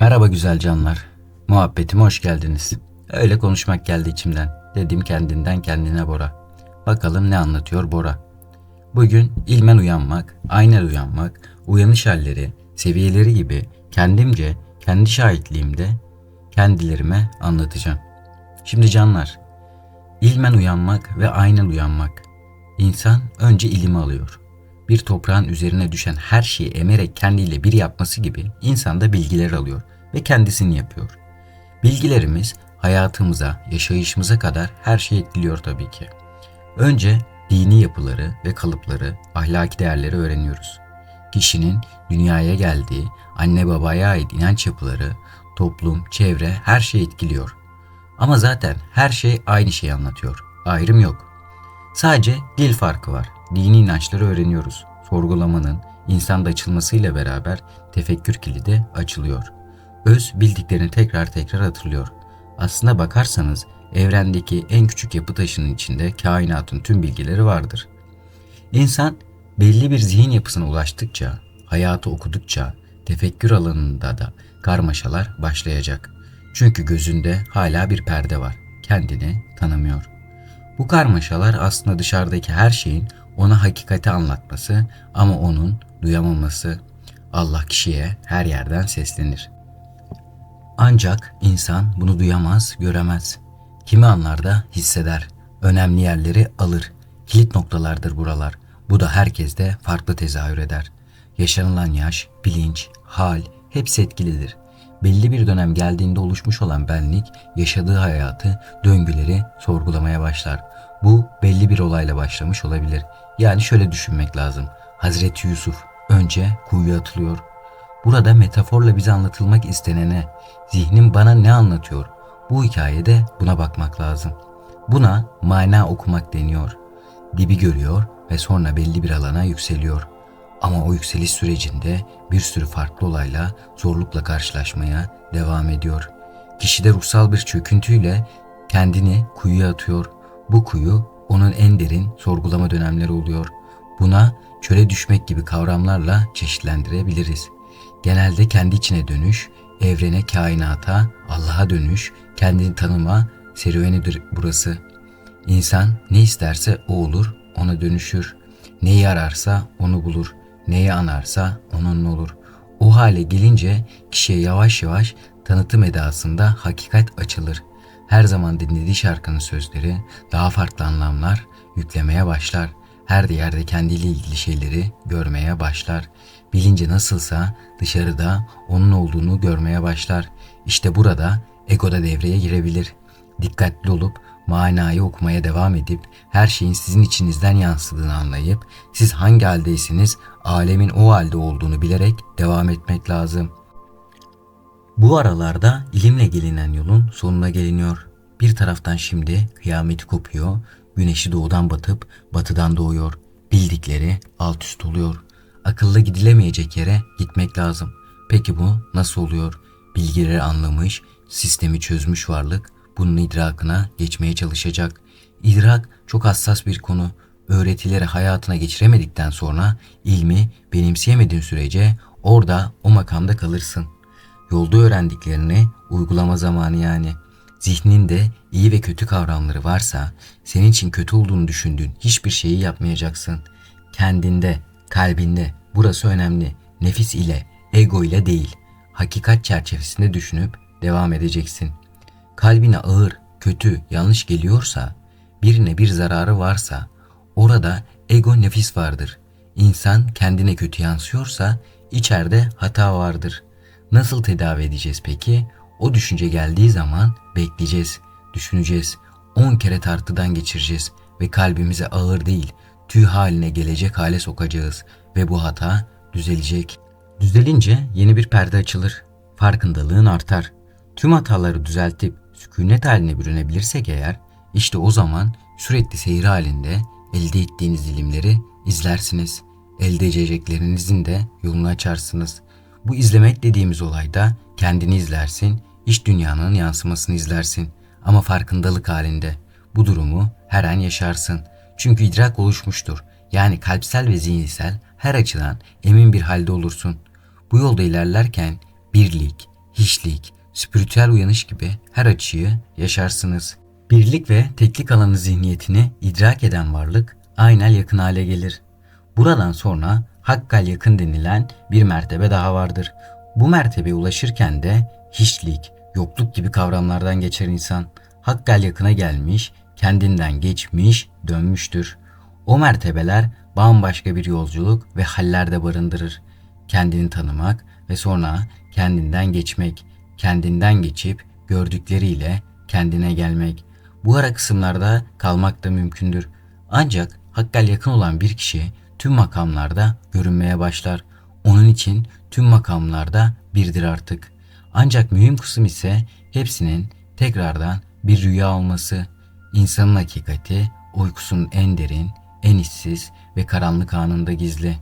Merhaba güzel canlar. Muhabbetime hoş geldiniz. Öyle konuşmak geldi içimden. Dedim kendinden kendine Bora. Bakalım ne anlatıyor Bora. Bugün ilmen uyanmak, aynen uyanmak, uyanış halleri, seviyeleri gibi kendimce, kendi şahitliğimde kendilerime anlatacağım. Şimdi canlar, ilmen uyanmak ve aynen uyanmak. İnsan önce ilimi alıyor. Bir toprağın üzerine düşen her şeyi emerek kendiyle bir yapması gibi insan da bilgiler alıyor ve kendisini yapıyor. Bilgilerimiz hayatımıza, yaşayışımıza kadar her şeyi etkiliyor tabii ki. Önce dini yapıları ve kalıpları, ahlaki değerleri öğreniyoruz. Kişinin dünyaya geldiği, anne babaya ait inanç yapıları, toplum, çevre her şeyi etkiliyor. Ama zaten her şey aynı şeyi anlatıyor. Ayrım yok. Sadece dil farkı var. Dini inançları öğreniyoruz. Sorgulamanın insanda açılmasıyla beraber tefekkür kilidi açılıyor. Öz bildiklerini tekrar tekrar hatırlıyor. Aslına bakarsanız evrendeki en küçük yapı taşının içinde kainatın tüm bilgileri vardır. İnsan belli bir zihin yapısına ulaştıkça, hayatı okudukça, tefekkür alanında da karmaşalar başlayacak. Çünkü gözünde hala bir perde var. Kendini tanımıyor. Bu karmaşalar aslında dışarıdaki her şeyin ona hakikati anlatması ama onun duyamaması. Allah kişiye her yerden seslenir. Ancak insan bunu duyamaz, göremez. Kimi anlarda hisseder, önemli yerleri alır. Kilit noktalardır buralar. Bu da herkeste farklı tezahür eder. Yaşanılan yaş, bilinç, hal hepsi etkilidir. Belli bir dönem geldiğinde oluşmuş olan benlik, yaşadığı hayatı, döngüleri sorgulamaya başlar. Bu belli bir olayla başlamış olabilir. Yani şöyle düşünmek lazım. Hazreti Yusuf önce kuyuya atılıyor. Burada metaforla bize anlatılmak istenene, zihnim bana ne anlatıyor? Bu hikayede buna bakmak lazım. Buna mana okumak deniyor. Dibi görüyor ve sonra belli bir alana yükseliyor. Ama o yükseliş sürecinde bir sürü farklı olayla, zorlukla karşılaşmaya devam ediyor. Kişide ruhsal bir çöküntüyle kendini kuyuya atıyor. Bu kuyu onun en derin sorgulama dönemleri oluyor. Buna çöle düşmek gibi kavramlarla çeşitlendirebiliriz. Genelde kendi içine dönüş, evrene, kainata, Allah'a dönüş, kendini tanıma serüvenidir burası. İnsan ne isterse o olur, ona dönüşür. Neyi ararsa onu bulur. Neyi anarsa onunla olur. O hale gelince kişiye yavaş yavaş tanıtım edasında hakikat açılır. Her zaman dinlediği şarkının sözleri daha farklı anlamlar yüklemeye başlar. Her yerde kendiyle ilgili şeyleri görmeye başlar. Bilince nasılsa dışarıda onun olduğunu görmeye başlar. İşte burada ego da devreye girebilir. Dikkatli olup manayı okumaya devam edip her şeyin sizin içinizden yansıdığını anlayıp siz hangi haldeyseniz alemin o halde olduğunu bilerek devam etmek lazım. Bu aralarda ilimle gelinen yolun sonuna geliniyor. Bir taraftan şimdi kıyameti kopuyor, güneşi doğudan batıp batıdan doğuyor. Bildikleri alt üst oluyor. Akıllı gidilemeyecek yere gitmek lazım. Peki bu nasıl oluyor? Bilgileri anlamış, sistemi çözmüş varlık bunun idrakına geçmeye çalışacak. İdrak çok hassas bir konu. Öğretileri hayatına geçiremedikten sonra ilmi benimseyemediğin sürece orada o makamda kalırsın. Yolda öğrendiklerini uygulama zamanı yani. Zihninde iyi ve kötü kavramları varsa senin için kötü olduğunu düşündüğün hiçbir şeyi yapmayacaksın. Kendinde, kalbinde burası önemli. Nefis ile, ego ile değil. Hakikat çerçevesinde düşünüp devam edeceksin. Kalbine ağır, kötü, yanlış geliyorsa, birine bir zararı varsa orada ego nefis vardır. İnsan kendine kötü yansıyorsa içeride hata vardır. Nasıl tedavi edeceğiz peki? O düşünce geldiği zaman bekleyeceğiz, düşüneceğiz. 10 kere tartıdan geçireceğiz ve kalbimize ağır değil, tüy haline gelecek hale sokacağız ve bu hata düzelecek. Düzelince yeni bir perde açılır. Farkındalığın artar. Tüm hataları düzeltip sükunet haline bürünebilirsek eğer, işte o zaman sürekli seyir halinde elde ettiğiniz ilimleri izlersiniz. Elde edeceklerinizin de yolunu açarsınız. Bu izlemek dediğimiz olayda kendini izlersin, iç dünyanın yansımasını izlersin. Ama farkındalık halinde. Bu durumu her an yaşarsın. Çünkü idrak oluşmuştur. Yani kalpsel ve zihinsel her açıdan emin bir halde olursun. Bu yolda ilerlerken birlik, hiçlik, spiritüel uyanış gibi her açıyı yaşarsınız. Birlik ve teklik alanı zihniyetini idrak eden varlık aynel yakın hale gelir. Buradan sonra hakkal yakın denilen bir mertebe daha vardır. Bu mertebeye ulaşırken de hiçlik, yokluk gibi kavramlardan geçer insan. Hakkal yakına gelmiş, kendinden geçmiş, dönmüştür. O mertebeler bambaşka bir yolculuk ve hallerde barındırır. Kendini tanımak ve sonra kendinden geçmek, kendinden geçip gördükleriyle kendine gelmek. Bu ara kısımlarda kalmak da mümkündür. Ancak hakkal yakın olan bir kişi tüm makamlarda görünmeye başlar. Onun için tüm makamlarda birdir artık. Ancak mühim kısım ise hepsinin tekrardan bir rüya olması. İnsanın hakikati uykusunun en derin, en işsiz ve karanlık anında gizli.